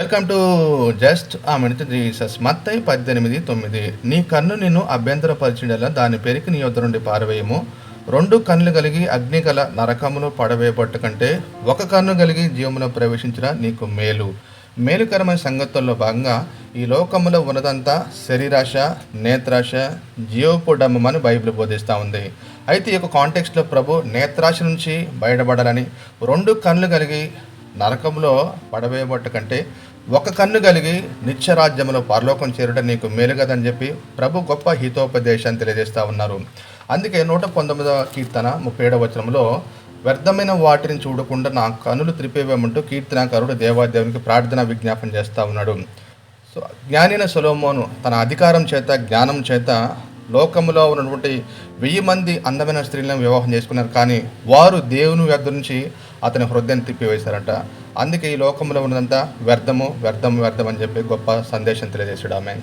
Welcome to just a minute Jesus మత్తై పద్దెనిమిది తొమ్మిది. నీ కన్ను నిన్ను అభ్యంతరపరిచినలా దాని పెరికి నీ నుండి పారవేయము. రెండు కన్నులు కలిగి అగ్ని గల నరకమును పడవేయబట్టు కంటే ఒక కన్ను కలిగి జీవములో ప్రవేశించిన నీకు మేలు. మేలుకరమైన సంగతుల్లో భాగంగా ఈ లోకములో ఉన్నదంతా శరీరాశ నేత్రాశ జీవపుడమ్మం అని బైబిల్ బోధిస్తూ ఉంది. అయితే ఈ యొక్క కాంటెక్స్ట్లో ప్రభు నేత్రాశ నుంచి బయటపడాలని రెండు కన్నులు కలిగి నరకంలో పడవేయబట్ట కంటే ఒక కన్ను కలిగి నిత్యరాజ్యంలో పరలోకం చేరుట నీకు మేలు కదని చెప్పి ప్రభు గొప్ప హితోపదేశాన్ని తెలియజేస్తూ ఉన్నారు. అందుకే నూట పంతొమ్మిదవ కీర్తన ముప్పై ఏడవ వచనంలో వ్యర్థమైన వాటిని చూడకుండా నా కనులు త్రిపేవేమంటూ కీర్తనాకారుడు దేవాదేవునికి ప్రార్థన విజ్ఞాపన చేస్తూ ఉన్నాడు. సో జ్ఞానిన సొలోమోను తన అధికారం చేత జ్ఞానం చేత లోకములో ఉన్నటువంటి వెయ్యి మంది అందమైన స్త్రీలను వివాహం చేసుకున్నారు. కానీ వారు దేవుని వ్యర్థ నుంచి అతని హృదయాన్ని తిప్పివేశారంట. అందుకే ఈ లోకంలో ఉన్నదంతా వ్యర్థము వ్యర్థము వ్యర్థం అని చెప్పి గొప్ప సందేశం తెలియజేశాడు. ఆమె